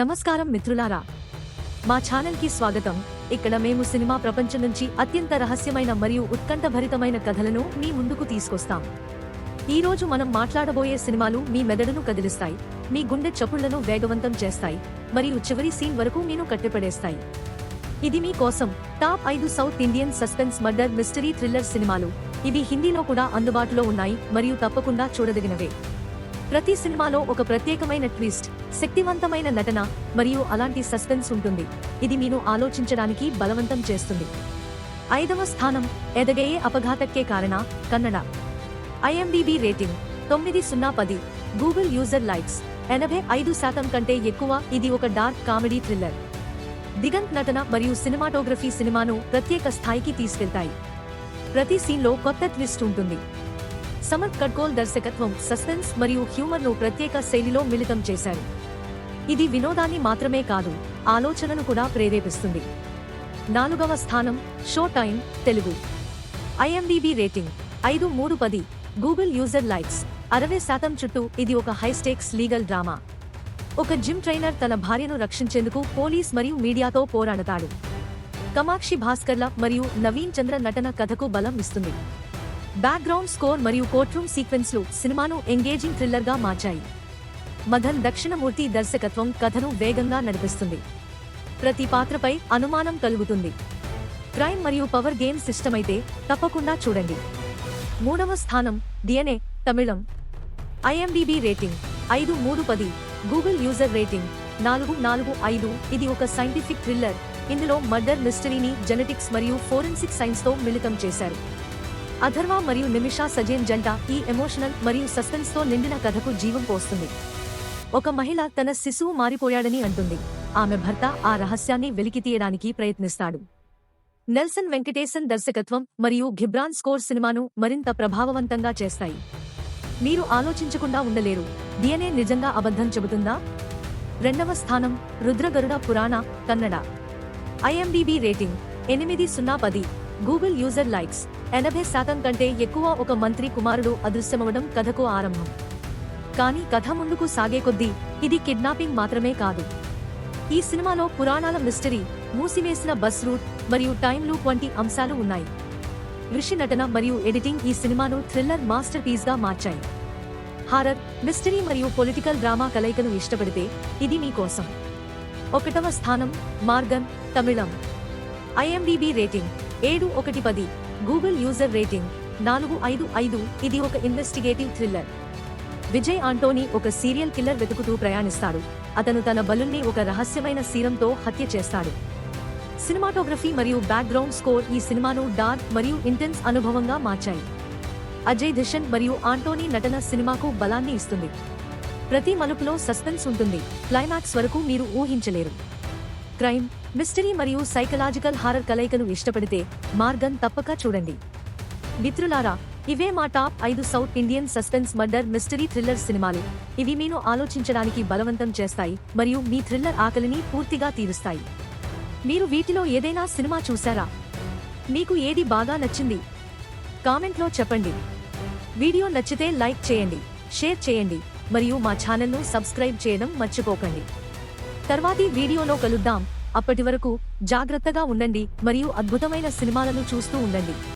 నమస్కారం మిత్రులారా. మా ఛానల్కి స్వాగతం. ఇక్కడ మేము సినిమా ప్రపంచం నుంచి అత్యంత రహస్యమైన మరియు ఉత్కంఠభరితమైన కథలను మీ ముందుకు తీసుకొస్తాం. ఈ రోజు మనం మాట్లాడబోయే సినిమాలు మీ మెదడును కదిలిస్తాయి మీ గుండె చప్పుళ్ళను వేగవంతం చేస్తాయి మరియు చివరి సీన్ వరకు మీను కట్టిపడేస్తాయి. ఇది మీ కోసం టాప్ ఐదు south Indian suspense murder mystery thriller సినిమాలు. ఇవి హిందీలో కూడా అందుబాటులో ఉన్నాయి మరియు తప్పకుండా చూడదగినవే. ప్రతి సినిమాలో ఒక ప్రత్యేకమైన ట్విస్ట్ శక్తివంతమైన నటన మరియు అలాంటి సస్పెన్స్ ఉంటుంది. ఇది మీరు ఆలోచించడానికి బలవంతం చేస్తుంది. ఐదవ స్థానం ఎదగయే అపఘాతక్కే కారణ కన్నడ. ఐఎంబీబీ రేటింగ్ తొమ్మిది సున్నా పది. గూగుల్ యూజర్ లైక్స్ ఎనభై ఐదు శాతం కంటే ఎక్కువ ఇది ఒక డార్క్ కామెడీ థ్రిల్లర్. దిగంత్ నటన మరియు సినిమాటోగ్రఫీ సినిమాను ప్రత్యేక స్థాయికి తీసుకెళ్తాయి. ప్రతి సీన్లో కొత్త ట్విస్ట్ ఉంటుంది. సమర్ కట్గోల్ దర్శకత్వం సస్పెన్స్ మరియు హ్యూమర్ను ప్రత్యేక శైలిలో మిళితం చేశారు. ఇది వినోదాన్ని మాత్రమే కాదు ఆలోచనను కూడా ప్రేరేపిస్తుంది. నాలుగవ స్థానం show time Telugu. IMDb rating ఐదు మూడు పది గూగుల్ యూజర్ లైక్స్. అరవై శాతం చుట్టూ ఇది ఒక హైస్టేక్స్ లీగల్ డ్రామా. ఒక జిమ్ ట్రైనర్ తన భార్యను రక్షించేందుకు పోలీస్ మరియు మీడియాతో పోరాడతాడు. కమాక్షి భాస్కర్ల మరియు నవీన్ చంద్ర నటన కథకు బలం ఇస్తుంది. బ్యాక్గ్రౌండ్ స్కోర్ మరియు కోర్ట్రూమ్ సీక్వెన్స్లు సినిమాను ఎంగేజింగ్ థ్రిల్లర్గా మార్చాయి. మధన్ దక్షిణమూర్తి దర్శకత్వం కథను వేగంగా నడిపిస్తుంది. ప్రతి పాత్రపై అనుమానం కలుగుతుంది. క్రైమ్ మరియు పవర్ గేమ్స్ ఇష్టమైతే తప్పకుండా చూడండి. మూడవ స్థానం డిఎన్ఏ తమిళం. ఐఎండిబి రేటింగ్ ఐదు మూడు పది. గూగుల్ యూజర్ రేటింగ్ నాలుగు నాలుగు ఐదు. ఇది ఒక సైంటిఫిక్ థ్రిల్లర్ ఇందులో మర్డర్ మిస్టరీని జెనెటిక్స్ మరియు ఫోరెన్సిక్ సైన్స్తో మిళితం చేశారు. అథర్వ మరియు నిమిషా సజేన్ జంట ఈ ఎమోషనల్ మరియు సస్పెన్స్తో నిండిన కథకు జీవం పోస్తుంది. ఒక మహిళ తన శిశువు మారిపోయాడని అంటుంది. ఆమె భర్త ఆ రహస్యాన్ని వెలికితీయడానికి ప్రయత్నిస్తాడు. నెల్సన్ వెంకటేసన్ దర్శకత్వం మరియు ఘిబ్రాన్ స్కోర్ సినిమాను మరింత ప్రభావవంతంగా చేస్తాయి. మీరు ఆలోచించకుండా ఉండలేరు. డిఎన్ఏ నిజంగా అబద్ధం చెబుతుందా? రెండవ స్థానం రుద్రగరుడ పురాణ కన్నడ. ఐఎండిబి రేటింగ్ ఎనిమిది సున్నా పది. Google user likes. ఎనభై శాతం కంటే ఎక్కువ ఒక మంత్రి కుమారుడు అదృశ్యమవడం కథకు ఆరంభం. కానీ కథ ముందుకు సాగే కొద్దీ ఇది కిడ్నాపింగ్ మాత్రమే కాదు. ఈ సినిమాలో పురాణాల మిస్టరీ మూసివేసిన బస్ రూట్ మరియు టైం లూప్ వంటి అంశాలు ఉన్నాయి. ఋషి నటన మరియు ఎడిటింగ్ ఈ సినిమాను థ్రిల్లర్ మాస్టర్ పీస్గా మార్చాయి. హారర్ మిస్టరీ మరియు పొలిటికల్ డ్రామా కలయికను ఇష్టపడితే ఇది మీకోసం ఒకటవ స్థానం మార్గన్ తమిళం. ఐఎండిబి రేటింగ్ ఏడు ఒకటి పది. గూగుల్ యూజర్ రేటింగ్ నాలుగు ఐదు ఐదు ఇది ఒక ఇన్వెస్టిగేటివ్ థ్రిల్లర్ విజయ్ ఆంటోనీ ఒక సీరియల్ కిల్లర్ వెతుకుతూ ప్రయాణిస్తాడు. అతను తన బలుల్ని ఒక రహస్యమైన సీరంతో హత్య చేస్తాడు. సినిమాటోగ్రఫీ మరియు బ్యాక్గ్రౌండ్ స్కోర్ ఈ సినిమాను డార్క్ మరియు ఇంటెన్స్ అనుభవంగా మార్చాయి. అజయ్ ధిషన్ మరియు ఆంటోనీ నటన సినిమాకు బలాన్ని ఇస్తుంది. ప్రతి మలుపులో సస్పెన్స్ ఉంటుంది. క్లైమాక్స్ వరకు మీరు ఊహించలేరు. క్రైమ్ మిస్టరీ మరియు సైకలాజికల్ హారర్ కలయికను ఇష్టపడితే మార్గన్ తప్పక చూడండి. మిత్రులారా ఇవే మా టాప్ ఐదు south Indian suspense murder mystery thriller సినిమాలు. ఇవి మీను ఆలోచించడానికి బలవంతం చేస్తాయి మరియు మీ థ్రిల్లర్ ఆకలిని పూర్తిగా తీరుస్తాయి. మీరు వీటిలో ఏదైనా సినిమా చూసారా మీకు ఏది బాగా నచ్చింది? కామెంట్లో చెప్పండి. వీడియో నచ్చితే లైక్ చేయండి షేర్ చేయండి మరియు మా ఛానల్ను సబ్స్క్రైబ్ చేయడం మర్చిపోకండి. తర్వాతి వీడియోలో కలుద్దాం. అప్పటి వరకు జాగ్రత్తగా ఉండండి మరియు అద్భుతమైన సినిమాలను చూస్తూ ఉండండి.